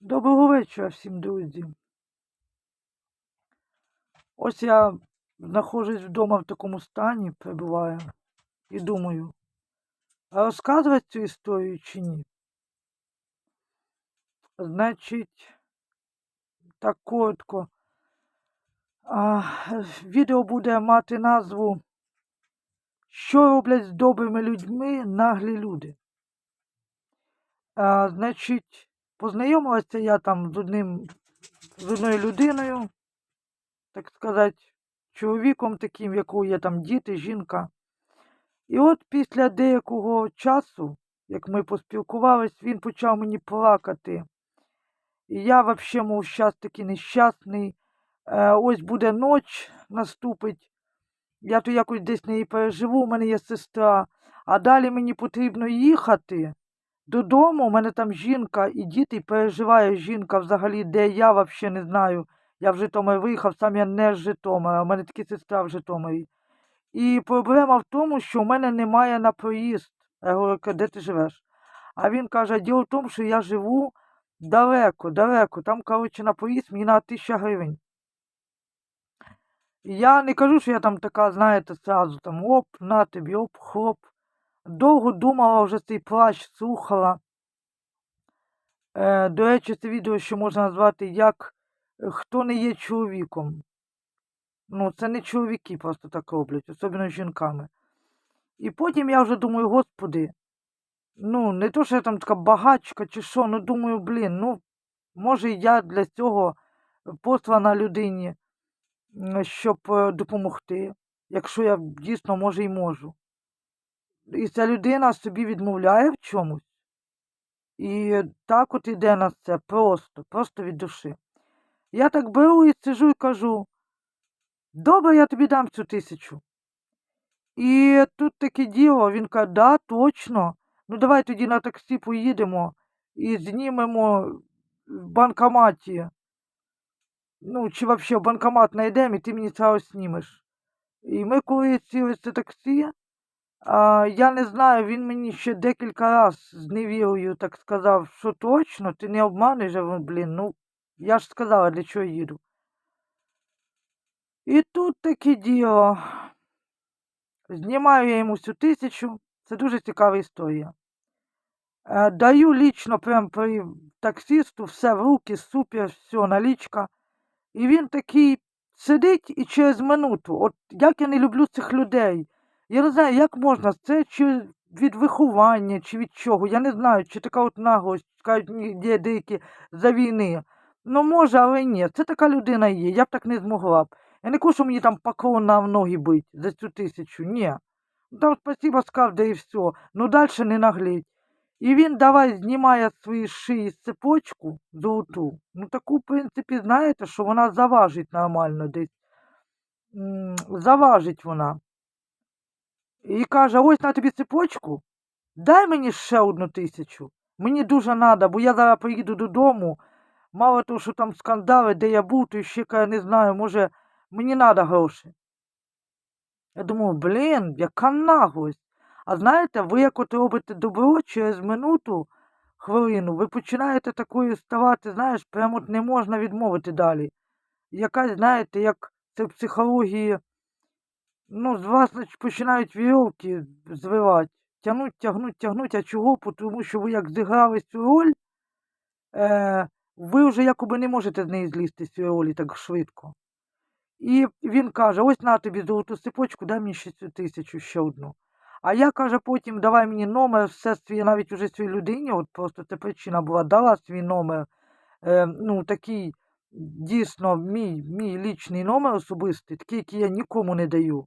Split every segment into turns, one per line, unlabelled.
Доброго вечора всім, друзі. Ось я знаходжусь вдома в такому стані, перебуваю, і думаю, а розказувати цю історію чи ні? Значить, так коротко. А, відео буде мати назву Що роблять з добрими людьми наглі люди. А, значить, познайомилася я там з одним з одною людиною, так сказати, чоловіком таким, якого є там діти, жінка. І от після деякого часу, як ми поспілкувались, він почав мені плакати. І я взагалі, мов, щас такий нещасний. Е, ось буде ніч, наступить. Я то якось десь неї переживу, у мене є сестра. А далі мені потрібно їхати додому. У мене там жінка і діти, і переживає жінка взагалі, де я взагалі не знаю. Я в Житомир виїхав, сам я не з Житомира, у мене таки сестра в Житомирі. І проблема в тому, що в мене немає на проїзд. Я говорю, де ти живеш? А він каже, діло в тому, що я живу далеко, далеко. Там, коротше, на проїзд мені на тисяча гривень. Я не кажу, що я там така, знаєте, зразу там оп, на тобі, оп, хлоп. Довго думала, вже цей плач слухала. Е, до речі, це відео ще можна назвати як е, Хто не є чоловіком. Ну, це не чоловіки просто так роблять, особливо з жінками. І потім я вже думаю, господи, ну, не то, що я там така багачка чи що, ну думаю, блін, ну, може я для цього послана людині, щоб е, допомогти, якщо я дійсно може і можу. І ця людина собі відмовляє в чомусь. І так от іде на це просто, просто від душі. Я так беру і сижу і кажу, добре, я тобі дам цю тисячу. І тут таке діло, він каже, да, точно. Ну давай тоді на таксі поїдемо і знімемо в банкоматі. Ну, чи взагалі банкомат знайдемо, і ти мені це знімеш. І ми коли сіли це таксі, а, я не знаю, він мені ще декілька разів з невірою так сказав, що точно, ти не обманеш, блін, ну, я ж сказала, для чого їду. І тут таке діло. Знімаю я йому всю тисячу. Це дуже цікава історія. Е, Даю лічно прям при таксисту все в руки, супер, все, налічка. І він такий сидить і через минуту. От як я не люблю цих людей. Я не знаю, як можна, це чи від виховання, чи від чого. Я не знаю, чи така от наглость, кажуть, є деякі за війни. Ну, може, але ні. Це така людина є. Я б так не змогла б. Я не кажу, мені там поклон на ноги бить за цю тисячу. Ні. Там спасибо сказав, і все. Ну далі не нагліть. І він давай знімає з своєї шиї цепочку золоту. Ну таку, в принципі, знаєте, що вона заважить нормально десь. Заважить вона. І каже, ось на тобі цепочку, дай мені ще одну тисячу. Мені дуже треба, бо я зараз приїду додому. Мало того, що там скандали, де я був, то ще я не знаю, може, мені треба гроші. Я думаю, блін, яка наглость. А знаєте, ви як от робите добро через минуту, хвилину, ви починаєте такою ставати, знаєш, прямо от не можна відмовити далі. Якась, знаєте, як це в психології, ну, з вас починають вірьовки звивати. Тягнуть, тягнуть, тягнуть, а чого? Тому що ви як зіграли цю роль, е, ви вже якоби не можете з неї злізти з цієї ролі так швидко. І він каже: ось на тобі золоту цепочку, дай мені ще цю тисячу ще одну. А я каже, потім давай мені номер, все свій, навіть уже свій людині, от просто це причина була, дала свій номер, е, ну такий дійсно мій, мій лічний номер особистий, такий, який я нікому не даю.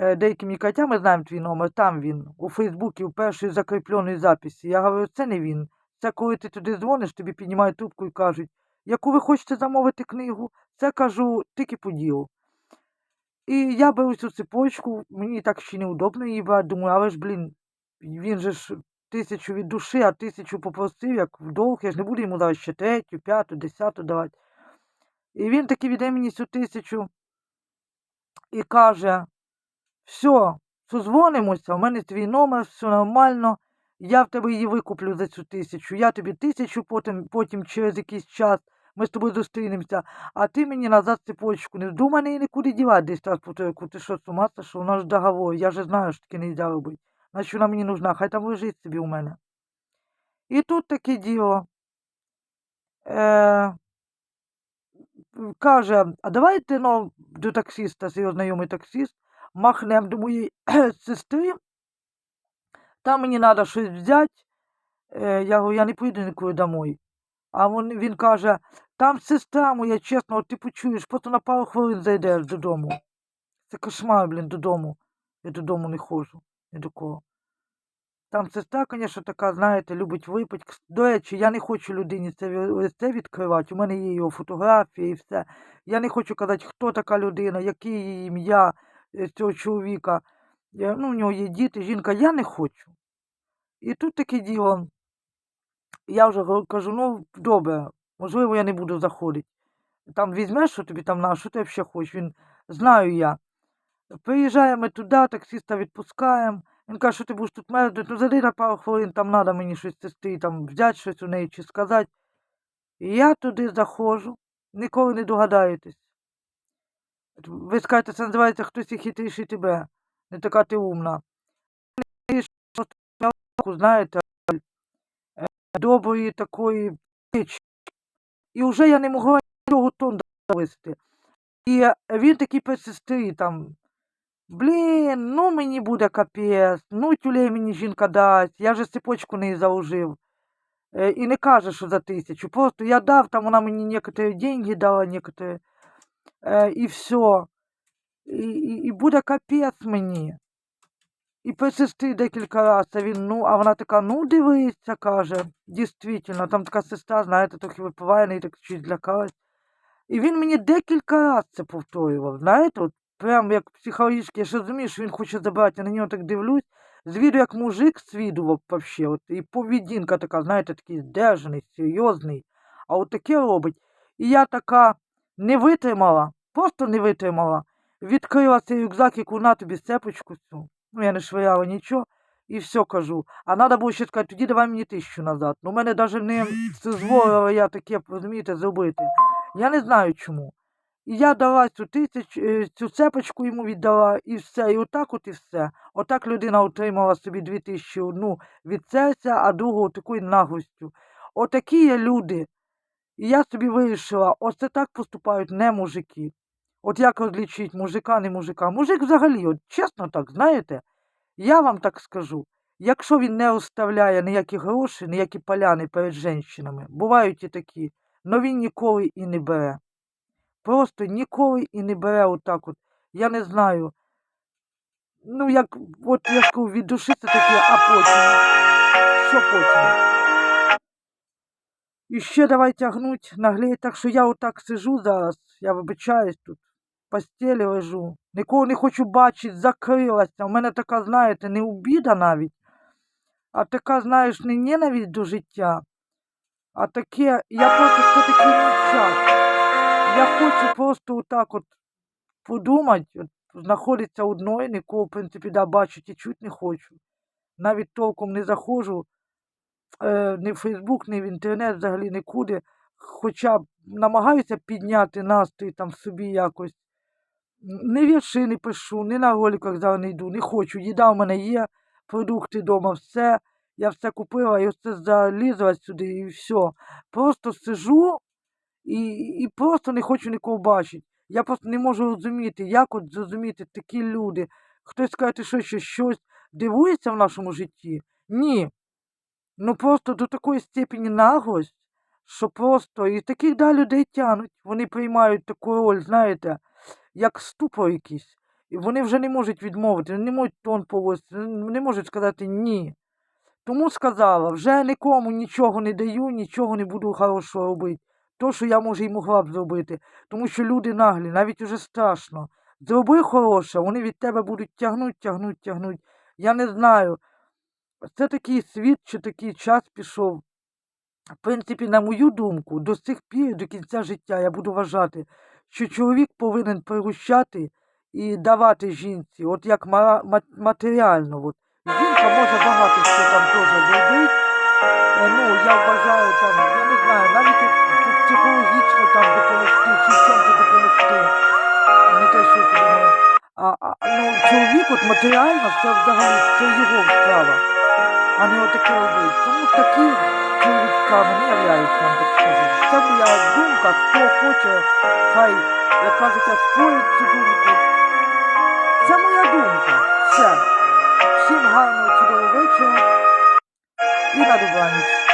Е, деякі мені ми знаємо твій номер, там він, у Фейсбуці, у першій закріпленій записі. Я говорю, це не він. Це коли ти туди дзвониш, тобі піднімають трубку і кажуть, яку ви хочете замовити книгу, це кажу тільки по ділу. І я беру цю цепочку, мені так ще неудобно її брати, думаю, але ж, блін, він же ж тисячу від душі, а тисячу попросив, як в долг, я ж не буду йому давати ще третю, п'яту, десяту давати. І він таки віддає мені цю тисячу і каже, все, созвонимося, у мене твій номер, все нормально. я в тебе її викуплю за цю тисячу, я тобі тисячу, потім, потім через якийсь час ми з тобою зустрінемося, а ти мені назад цепочку не думай неї нікуди дівати десь раз по яку ти що з що у нас договор, я же знаю, що таке не можна робити. Значить вона мені нужна, хай там лежить собі у мене. І тут таке діло. Е, каже, а давайте ну, до таксиста, свій знайомий таксист, махнем до моєї сестри, там мені треба щось взяти. Е, я говорю, я не поїду нікуди домой. А він, він каже, там сестра моя, чесно, от ти почуєш, просто на пару хвилин зайдеш додому. Це кошмар, блін, додому. Я додому не ходжу, ні до кого. Там сестра, звісно, така, знаєте, любить випити. До речі, я не хочу людині це відкривати. У мене є його фотографії і все. Я не хочу казати, хто така людина, яке її ім'я цього чоловіка. Ну, у нього є діти, жінка, я не хочу. І тут таке діло. Я вже кажу, ну добре, можливо, я не буду заходити. Там візьмеш, що тобі там на, що ти взагалі хочеш? Він знаю я. Приїжджаємо туди, таксиста відпускаємо. Він каже, що ти будеш тут мерзнути, ну зайди на пару хвилин, там треба мені щось сестрі, там взяти щось у неї чи сказати. І я туди заходжу, ніколи не догадаєтесь. Ви скажете, це називається хтось і хитріший тебе. Не така ти умна. Знаєте, доброї такої речі. І вже я не могла нічого тон довести. І е, він такий персистрий там. Блін, ну мені буде капець, ну тюлей мені жінка дасть, я же цепочку не заложив. Е, і не каже, що за тисячу. Просто я дав, там вона мені некоторі деньги дала, некоторі, і все. І, і, і буде капець мені. І персисти декілька разів, він, ну, а вона така, ну дивися, каже, дійсно, там така сестра, знаєте, трохи випиває, неї так чуть злякалась. І він мені декілька разів це повторював, знаєте, от прям як психологічно, я ж розумію, що він хоче забрати, я на нього так дивлюсь, з як мужик свідував вообще, от, і поведінка така, знаєте, такий здержаний, серйозний, а от таке робить. І я така не витримала, просто не витримала, відкрила цей рюкзак, яку на тобі цепочку цю, ну я не швиряла нічого, і все кажу. А треба було ще сказати, тоді давай мені тисячу назад. Ну, мене навіть не дозволила я таке, розумієте, зробити. Я не знаю чому. І я дала цю тисяч, е, цю цепочку йому віддала, і все. І отак от і все. Отак людина отримала собі дві тисячі одну від серця, а другу такою наглостю. Отакі є люди. І я собі вирішила, оце так поступають не мужики. От як розлічить мужика, не мужика. Мужик взагалі, от чесно так, знаєте, я вам так скажу. Якщо він не оставляє ніякі гроші, ніякі поляни перед жінками, бувають і такі, но він ніколи і не бере. Просто ніколи і не бере отак от. Я не знаю. Ну, як, от я кажу, від душі це таке, а потім. Що потім? І ще давай тягнуть, наглеть, так що я отак сижу зараз, я вибачаюсь тут, в постелі лежу, нікого не хочу бачити, закрилася. У мене така, знаєте, не обіда навіть, а така, знаєш, не ненависть до життя, а таке, я просто все таки не час. Я хочу просто отак от подумати, от, знаходиться одною, нікого, в принципі, да, бачити і чути не хочу. Навіть толком не заходжу е, ні в Фейсбук, ні в інтернет, взагалі нікуди. Хоча б намагаюся підняти настрій там собі якось. Не вірші не пишу, ні на роликах зараз не йду, не хочу. Їда в мене є, продукти вдома, все. Я все купила і оце залізла сюди і все. Просто сижу і, і просто не хочу нікого бачити. Я просто не можу розуміти, як от зрозуміти такі люди. Хтось скаже, що ще щось дивується в нашому житті? Ні. Ну просто до такої степені наглость, що просто і таких да, людей тянуть. Вони приймають таку роль, знаєте, як ступор якийсь. І вони вже не можуть відмовити, не можуть тон повозити, не можуть сказати ні. Тому сказала, вже нікому нічого не даю, нічого не буду хорошого робити. То, що я, може, і могла б зробити. Тому що люди наглі, навіть уже страшно. Зроби хороше, вони від тебе будуть тягнуть, тягнуть, тягнуть. Я не знаю. Це такий світ, чи такий час пішов. В принципі, на мою думку, до сих пір, до кінця життя, я буду вважати, що чоловік повинен пригощати і давати жінці, от як матеріально. От. Жінка може багато що там теж зробити. Е, Ну, я вважаю там, я не знаю, навіть психологічно там допомогти, чи в чому допомогти. Не те, що я. А, а, ну, чоловік от матеріально це взагалі це його справа, а не отаке робити. Тому такі чоловіками не являються, я вам так скажу. Це моя думка, хто хоче, хай, як кажуть, спорить цю думку. Це моя думка. Все. Всім гарного чудового вечора і на добраніч.